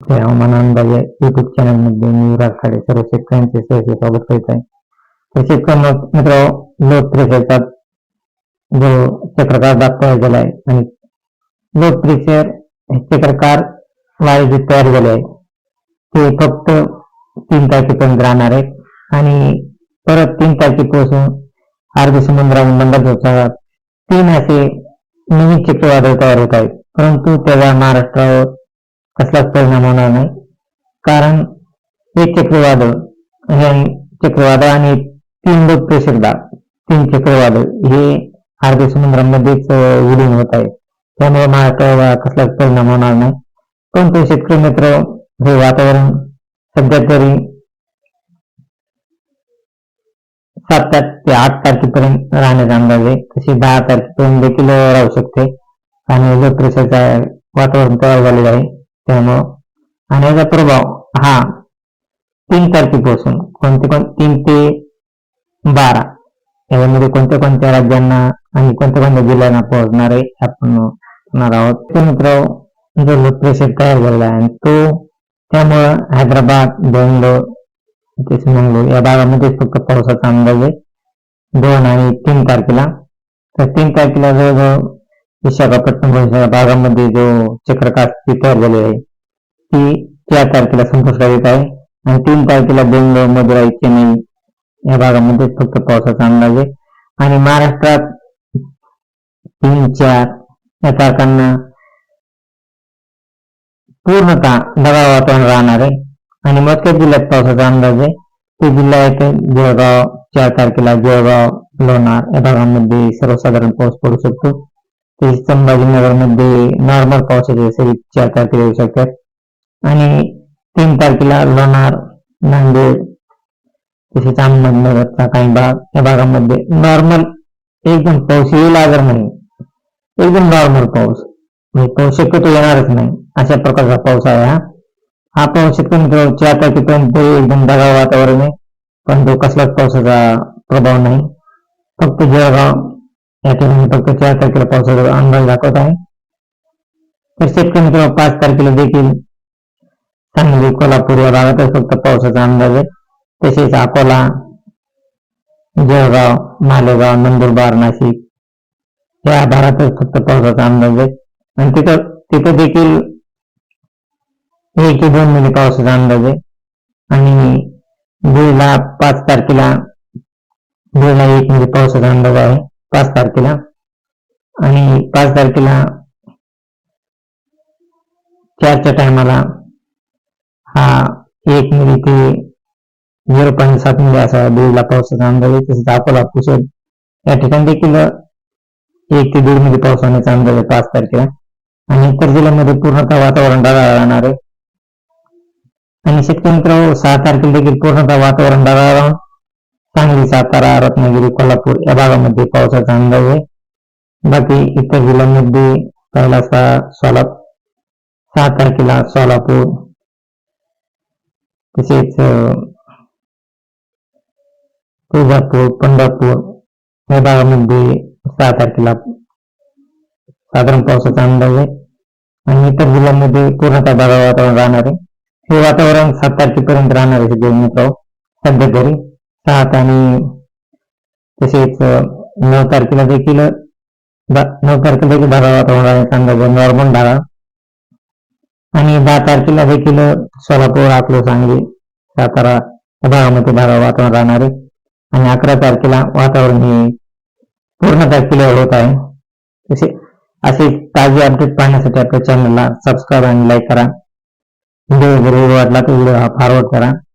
हवामान अंदाज या युट्यूब चॅनलमध्ये मी विराज खाडे सर्व शेतकऱ्यांचे सहर्ष स्वागत करीत आहे. तर शेतकरी मित्र लोक प्रेशरचा जो चक्रकार दाखवला गेला आहे आणि लोक प्रेशर हे चक्रकार वायू जे तयार झाले आहे. ते फक्त तीन तारखेपर्यंत राहणार आहे आणि परत तीन तारखेपासून अर्ध अरबी समुद्रामध्ये तीन असे नवीन चक्रवादळ तयार होत आहेत. परंतु त्याला महाराष्ट्रावर कसलाच परिणाम होणार नाही. कारण हे चक्रीवादळ हे चक्रीवादळ आणि तीन लोक प्रेशर तीन चक्रीवादळ हे अरबी समुद्रामध्येच विलीन होत आहे त्यामुळे महाराष्ट्रावर कसलाच परिणाम होणार नाही. परंतु शेतकरी मित्र हे वातावरण सध्या तरी सात ते आठ तारखेपर्यंत राहण्याचा अंदाज आहे. तशी दहा तारखेपर्यंत देखील राहू शकते. आणि लो प्रेशरचा वातावरण तयार झालेलं आहे. त्यामुळं आणि याचा प्रभाव हा तीन तारखेपासून कोणते कोण तीन ते बारा यामध्ये कोणत्या कोणत्या राज्यांना आणि कोणत्या कोणत्या जिल्ह्यांना पोहोचणार आहे आपण आहोत. तर मित्र जो लो प्रेशर तयार झालेला आहे आणि तो त्यामुळं हैदराबाद बेंगलोर तेच मंगलोर या भागामध्येच फक्त पावसाचा अंदाज आहे. दोन आणि तीन तारखेला. तर तीन तारखेला जवळजवळ विशाखापट्टणम भागामध्ये जो चक्रकात तयार झाली आहे ती चार तारखेला संपुष्टात येत आहे. आणि तीन तारखेला बेंगलोर मदुराई चेन्नई या भागामध्ये फक्त पावसाचा अंदाज आहे. आणि महाराष्ट्रात तीन चार या तारखांना पूर्णतः ढगाळ वातावरण राहणार आहे. आणि मध्य जिल्ह्यात पावसाचा अंदाज आहे. ते जिल्हा येथे जळगाव चार तारखेला जळगाव लोणार या भागामध्ये सर्वसाधारण पाऊस पडू शकतो. ते संभाजीनगरमध्ये नॉर्मल पावसाचे सरी चार तारखेला येऊ शकतात. आणि तीन तारखेला लोणार नांदेड तसेच अहमदनगरचा काही भाग या भागामध्ये नॉर्मल एकदम पाऊस येईल अगर नाही. एकदम नॉर्मल पाऊस. म्हणजे पाऊस शक्यतो येणारच नाही. अशा प्रकारचा पाऊस आहे हा. हा पाऊस शक्यतो चार तारखेपर्यंत एकदम ढगाळ वातावरण आहे. पण तो कसलाच पावसाचा प्रभाव नाही. फक्त जळगाव या ठिकाणी फक्त चार तारखेला पावसाचा अंदाज दाखवत आहे. तर शेतकरी मित्र पाच तारखेला देखील सांगली कोल्हापूर या भागातच फक्त पावसाचा अंदाज आहे. तसेच अकोला जळगाव मालेगाव नंदुरबार नाशिक या भागातच फक्त पावसाचा अंदाज आहे. आणि तिथं तिथं देखील एक ते दोन महिने पावसाचा अंदाज आहे. आणि बीडला पाच तारखेला बीडला एक म्हणजे पावसाचा अंदाज आहे. पाच तारखेला. आणि पाच तारखेला चारच्या टायमाला हा एक मिली ते झिरो पॉईंट सात मिली असा बीडला पावसाचा अंदाज आहे. तसेच अकोला पुसद या ठिकाणी देखील एक ते दीड मिली पाऊस होण्याचा अंदाज आहे पाच तारखेला. आणि इतर जिल्ह्यामध्ये पूर्णतः वातावरण ढगाळ राहणार आहे. आणि शेतकरी मित्र सहा तारखेला देखील पूर्णतः वातावरण ढगाळ राहून सांगली सातारा रत्नागिरी कोल्हापूर या भागामध्ये पावसाचा अंदाज आहे बाकी इतर जिल्ह्यांमध्ये पहिला सहा सोला सहा तारखेला सोलापूर तसेच अं, तुळजापूर पंढरपूर या भागामध्ये सहा तारखेला साधारण पावसाचा अंदाज आहे आणि इतर जिल्ह्यांमध्ये पूर्णतः ढगाळ वातावरण राहणार आहे हे वातावरण सात तारखेपर्यंत राहणार आहे शेतकरी मित्र सध्या तरी सात आणि तसेच नऊ तारखेला देखील नऊ तारखेला देखील ढगाळ वातावरण आहे अंदाज नॉर्मल ढगाळ आणि दहा तारखेला देखील सोलापूर अकोला सांगली सातारा या भागामध्ये ढगाळ वातावरण राहणार आहे. आणि अकरा तारखेला वातावरण हे पूर्ण तारखेला होत आहे. तसे असे ताजे अपडेट पाहण्यासाठी आपल्या चॅनलला सबस्क्राईब आणि लाईक करा. व्हिडिओ जर वाटला तर व्हिडिओ हा फॉरवर्ड करा.